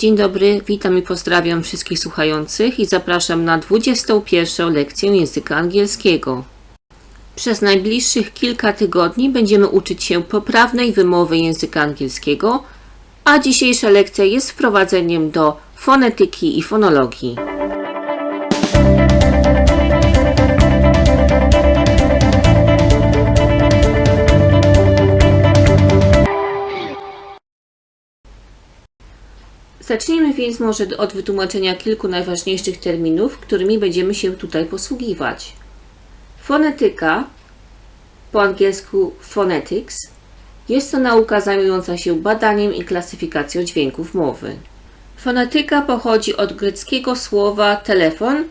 Dzień dobry, witam i pozdrawiam wszystkich słuchających i zapraszam na 21. lekcję języka angielskiego. Przez najbliższych kilka tygodni będziemy uczyć się poprawnej wymowy języka angielskiego, a dzisiejsza lekcja jest wprowadzeniem do fonetyki i fonologii. Zacznijmy więc może od wytłumaczenia kilku najważniejszych terminów, którymi będziemy się tutaj posługiwać. Fonetyka, po angielsku phonetics, jest to nauka zajmująca się badaniem i klasyfikacją dźwięków mowy. Fonetyka pochodzi od greckiego słowa telefon,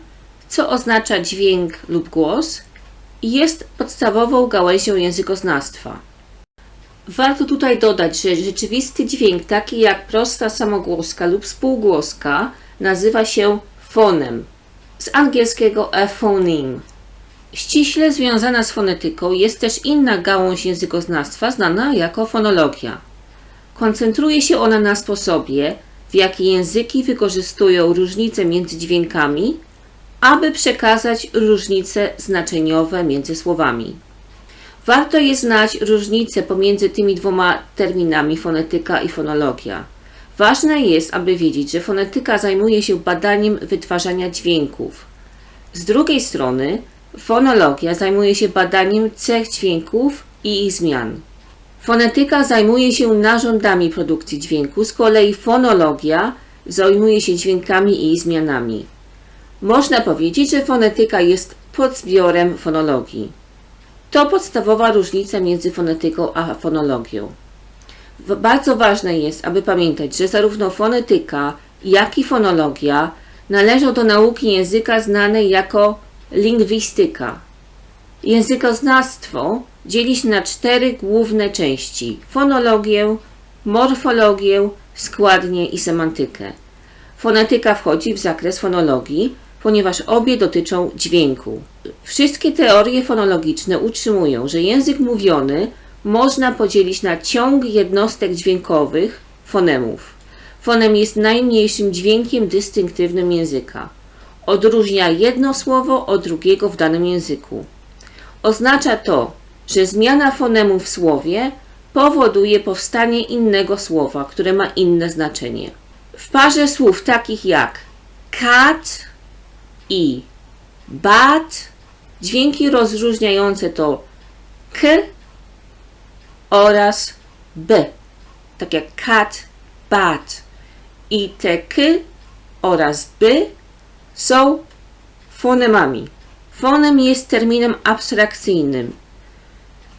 co oznacza dźwięk lub głos i jest podstawową gałęzią językoznawstwa. Warto tutaj dodać, że rzeczywisty dźwięk, taki jak prosta samogłoska lub spółgłoska, nazywa się fonem, z angielskiego a. Ściśle związana z fonetyką jest też inna gałąź językoznawstwa znana jako fonologia. Koncentruje się ona na sposobie, w jaki języki wykorzystują różnice między dźwiękami, aby przekazać różnice znaczeniowe między słowami. Warto jest znać różnicę pomiędzy tymi dwoma terminami fonetyka i fonologia. Ważne jest, aby wiedzieć, że fonetyka zajmuje się badaniem wytwarzania dźwięków. Z drugiej strony, fonologia zajmuje się badaniem cech dźwięków i ich zmian. Fonetyka zajmuje się narządami produkcji dźwięku, z kolei fonologia zajmuje się dźwiękami i ich zmianami. Można powiedzieć, że fonetyka jest podzbiorem fonologii. To podstawowa różnica między fonetyką a fonologią. Bardzo ważne jest, aby pamiętać, że zarówno fonetyka, jak i fonologia należą do nauki języka znanej jako lingwistyka. Językoznawstwo dzieli się na cztery główne części: fonologię, morfologię, składnię i semantykę. Fonetyka wchodzi w zakres fonologii, ponieważ obie dotyczą dźwięku. Wszystkie teorie fonologiczne utrzymują, że język mówiony można podzielić na ciąg jednostek dźwiękowych fonemów. Fonem jest najmniejszym dźwiękiem dystynktywnym języka. Odróżnia jedno słowo od drugiego w danym języku. Oznacza to, że zmiana fonemu w słowie powoduje powstanie innego słowa, które ma inne znaczenie. W parze słów takich jak cat i bat dźwięki rozróżniające to k oraz b, tak jak cat, bat. I te k oraz b są fonemami. Fonem jest terminem abstrakcyjnym,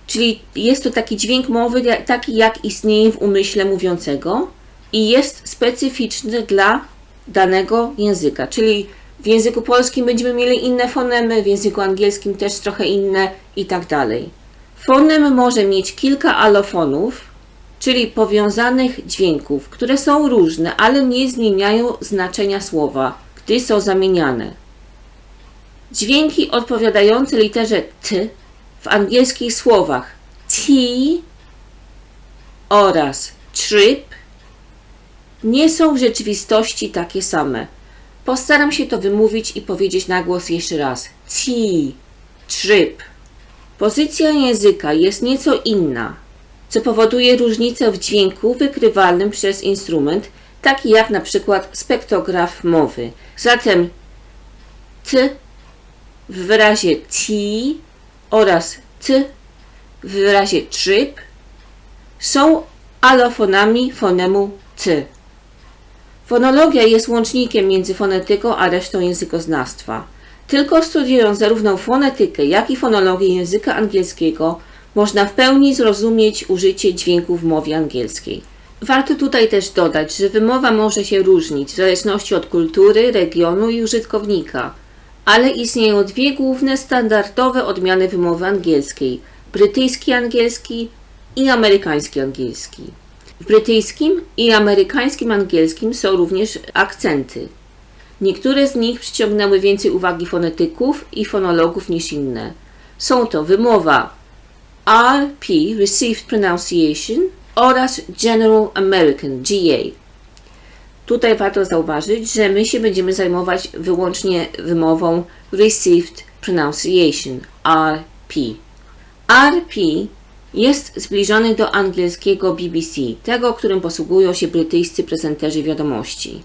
czyli jest to taki dźwięk mowy, taki jak istnieje w umyśle mówiącego i jest specyficzny dla danego języka. Czyli w języku polskim będziemy mieli inne fonemy, w języku angielskim też trochę inne i tak dalej. Fonem może mieć kilka alofonów, czyli powiązanych dźwięków, które są różne, ale nie zmieniają znaczenia słowa, gdy są zamieniane. Dźwięki odpowiadające literze T w angielskich słowach tea oraz trip nie są w rzeczywistości takie same. Postaram się to wymówić i powiedzieć na głos jeszcze raz. Tea, trip. Pozycja języka jest nieco inna, co powoduje różnicę w dźwięku wykrywalnym przez instrument, taki jak na przykład spektrograf mowy. Zatem T w wyrazie T oraz T w wyrazie trip są alofonami fonemu T. Fonologia jest łącznikiem między fonetyką a resztą językoznawstwa. Tylko studiując zarówno fonetykę, jak i fonologię języka angielskiego, można w pełni zrozumieć użycie dźwięków w mowie angielskiej. Warto tutaj też dodać, że wymowa może się różnić w zależności od kultury, regionu i użytkownika, ale istnieją dwie główne standardowe odmiany wymowy angielskiej: brytyjski angielski i amerykański angielski. W brytyjskim i amerykańskim angielskim są również akcenty. Niektóre z nich przyciągnęły więcej uwagi fonetyków i fonologów niż inne. Są to wymowa RP, Received Pronunciation oraz General American, GA. Tutaj warto zauważyć, że my się będziemy zajmować wyłącznie wymową Received Pronunciation RP. RP jest zbliżony do angielskiego BBC, tego, którym posługują się brytyjscy prezenterzy wiadomości.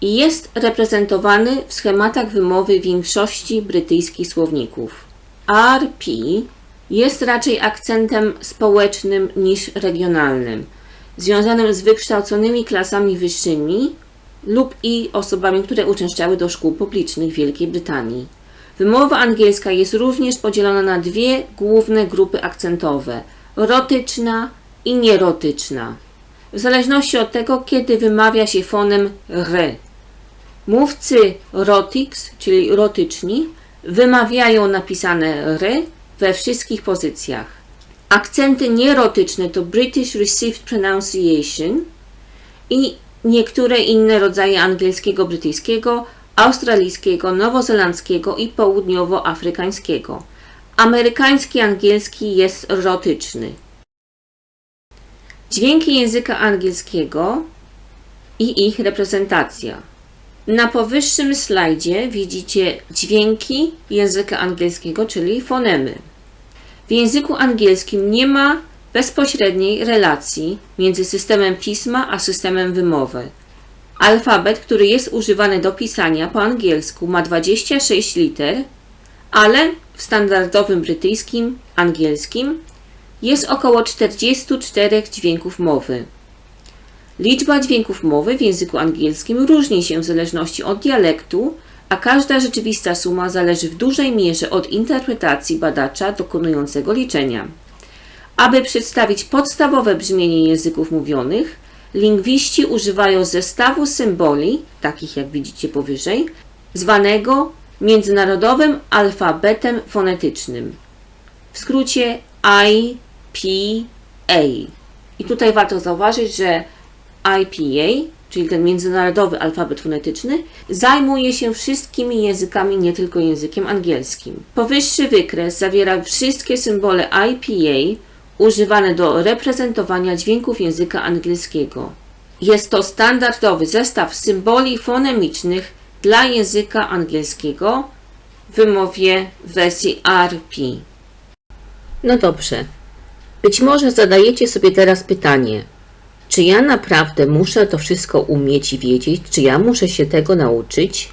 I jest reprezentowany w schematach wymowy większości brytyjskich słowników. RP jest raczej akcentem społecznym niż regionalnym, związanym z wykształconymi klasami wyższymi lub i osobami, które uczęszczały do szkół publicznych Wielkiej Brytanii. Wymowa angielska jest również podzielona na dwie główne grupy akcentowe: rotyczna i nierotyczna, w zależności od tego, kiedy wymawia się fonem r. Mówcy rotics, czyli rotyczni, wymawiają napisane r we wszystkich pozycjach. Akcenty nierotyczne to British Received Pronunciation i niektóre inne rodzaje angielskiego, brytyjskiego, australijskiego, nowozelandzkiego i południowoafrykańskiego. Amerykański angielski jest rotyczny. Dźwięki języka angielskiego i ich reprezentacja. Na powyższym slajdzie widzicie dźwięki języka angielskiego, czyli fonemy. W języku angielskim nie ma bezpośredniej relacji między systemem pisma a systemem wymowy. Alfabet, który jest używany do pisania po angielsku ma 26 liter, ale w standardowym brytyjskim angielskim jest około 44 dźwięków mowy. Liczba dźwięków mowy w języku angielskim różni się w zależności od dialektu, a każda rzeczywista suma zależy w dużej mierze od interpretacji badacza dokonującego liczenia. Aby przedstawić podstawowe brzmienie języków mówionych, lingwiści używają zestawu symboli, takich jak widzicie powyżej, zwanego międzynarodowym alfabetem fonetycznym. W skrócie IPA. I tutaj warto zauważyć, że IPA, czyli ten międzynarodowy alfabet fonetyczny, zajmuje się wszystkimi językami, nie tylko językiem angielskim. Powyższy wykres zawiera wszystkie symbole IPA używane do reprezentowania dźwięków języka angielskiego. Jest to standardowy zestaw symboli fonemicznych dla języka angielskiego w wymowie wersji RP. No dobrze. Być może zadajecie sobie teraz pytanie, czy ja naprawdę muszę to wszystko umieć i wiedzieć? Czy ja muszę się tego nauczyć?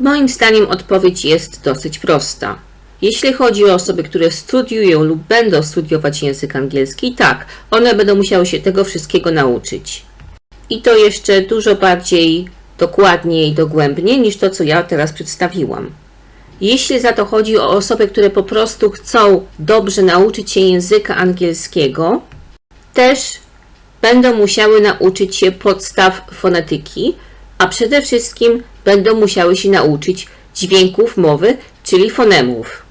Moim zdaniem odpowiedź jest dosyć prosta. Jeśli chodzi o osoby, które studiują lub będą studiować język angielski, tak, one będą musiały się tego wszystkiego nauczyć. I to jeszcze dużo bardziej dokładnie i dogłębnie niż to, co ja teraz przedstawiłam. Jeśli za to chodzi o osoby, które po prostu chcą dobrze nauczyć się języka angielskiego, też będą musiały nauczyć się podstaw fonetyki, a przede wszystkim będą musiały się nauczyć dźwięków mowy, czyli fonemów.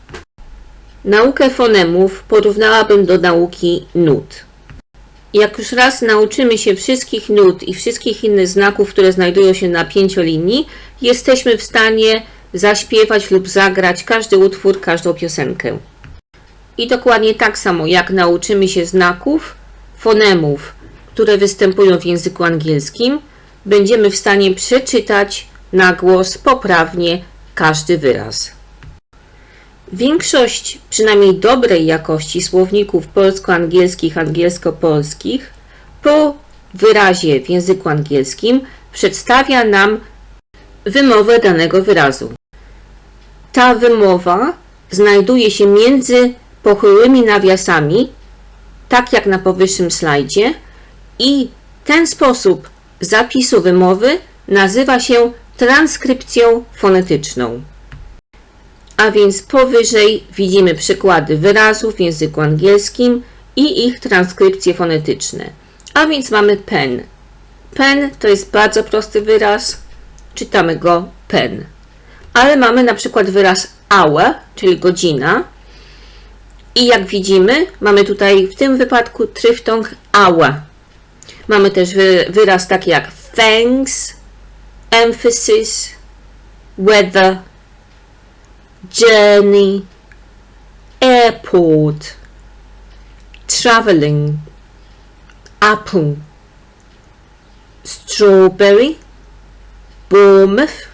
Naukę fonemów porównałabym do nauki nut. Jak już raz nauczymy się wszystkich nut i wszystkich innych znaków, które znajdują się na pięciolinii, jesteśmy w stanie zaśpiewać lub zagrać każdy utwór, każdą piosenkę. I dokładnie tak samo jak nauczymy się znaków, fonemów, które występują w języku angielskim, będziemy w stanie przeczytać na głos poprawnie każdy wyraz. Większość przynajmniej dobrej jakości słowników polsko-angielskich, angielsko-polskich po wyrazie w języku angielskim przedstawia nam wymowę danego wyrazu. Ta wymowa znajduje się między pochyłymi nawiasami, tak jak na powyższym slajdzie, i ten sposób zapisu wymowy nazywa się transkrypcją fonetyczną. A więc powyżej widzimy przykłady wyrazów w języku angielskim i ich transkrypcje fonetyczne. A więc mamy pen. Pen to jest bardzo prosty wyraz, czytamy go pen. Ale mamy na przykład wyraz hour, czyli godzina. I jak widzimy, mamy tutaj w tym wypadku tryftong hour. Mamy też wyraz taki jak thanks, emphasis, weather, journey, airport, traveling, apple, strawberry, Bournemouth,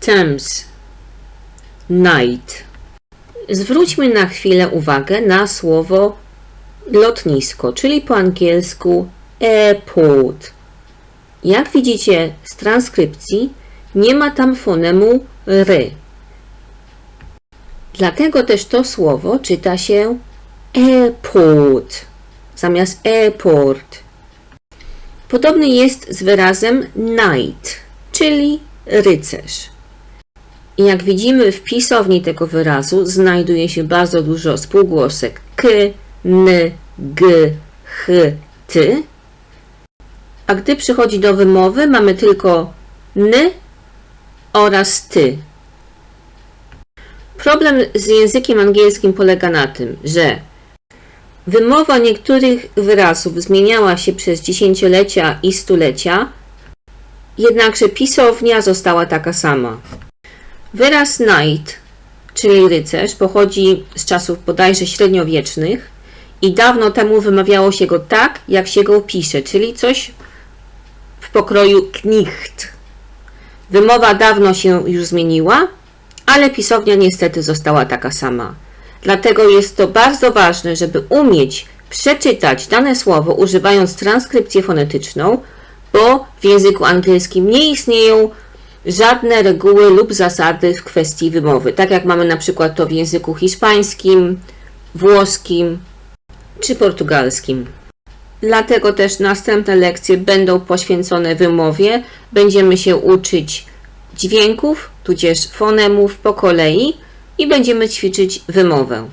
Thames, night. Zwróćmy na chwilę uwagę na słowo lotnisko, czyli po angielsku airport. Jak widzicie z transkrypcji, nie ma tam fonemu ry. Dlatego też to słowo czyta się airport zamiast airport. Podobny jest z wyrazem knight, czyli rycerz. I jak widzimy w pisowni tego wyrazu znajduje się bardzo dużo spółgłosek k, n, g, ch, ty. A gdy przychodzi do wymowy, mamy tylko n oraz ty. Problem z językiem angielskim polega na tym, że wymowa niektórych wyrazów zmieniała się przez dziesięciolecia i stulecia, jednakże pisownia została taka sama. Wyraz knight, czyli rycerz, pochodzi z czasów bodajże średniowiecznych i dawno temu wymawiało się go tak, jak się go pisze, czyli coś w pokroju knicht. Wymowa dawno się już zmieniła, ale pisownia niestety została taka sama. Dlatego jest to bardzo ważne, żeby umieć przeczytać dane słowo używając transkrypcję fonetyczną, bo w języku angielskim nie istnieją żadne reguły lub zasady w kwestii wymowy, tak jak mamy na przykład to w języku hiszpańskim, włoskim czy portugalskim. Dlatego też następne lekcje będą poświęcone wymowie. Będziemy się uczyć dźwięków, tudzież fonemów po kolei i będziemy ćwiczyć wymowę.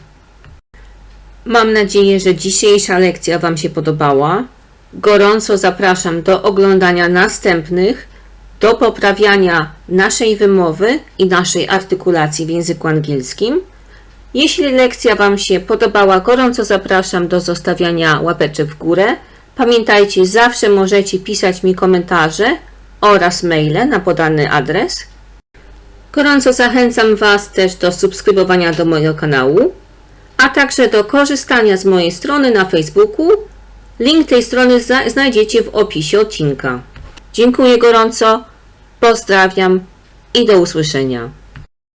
Mam nadzieję, że dzisiejsza lekcja Wam się podobała. Gorąco zapraszam do oglądania następnych, do poprawiania naszej wymowy i naszej artykulacji w języku angielskim. Jeśli lekcja Wam się podobała, gorąco zapraszam do zostawiania łapeczek w górę. Pamiętajcie, zawsze możecie pisać mi komentarze oraz maile na podany adres. Gorąco zachęcam Was też do subskrybowania do mojego kanału, a także do korzystania z mojej strony na Facebooku. Link tej strony zna- znajdziecie w opisie odcinka. Dziękuję gorąco, pozdrawiam i do usłyszenia.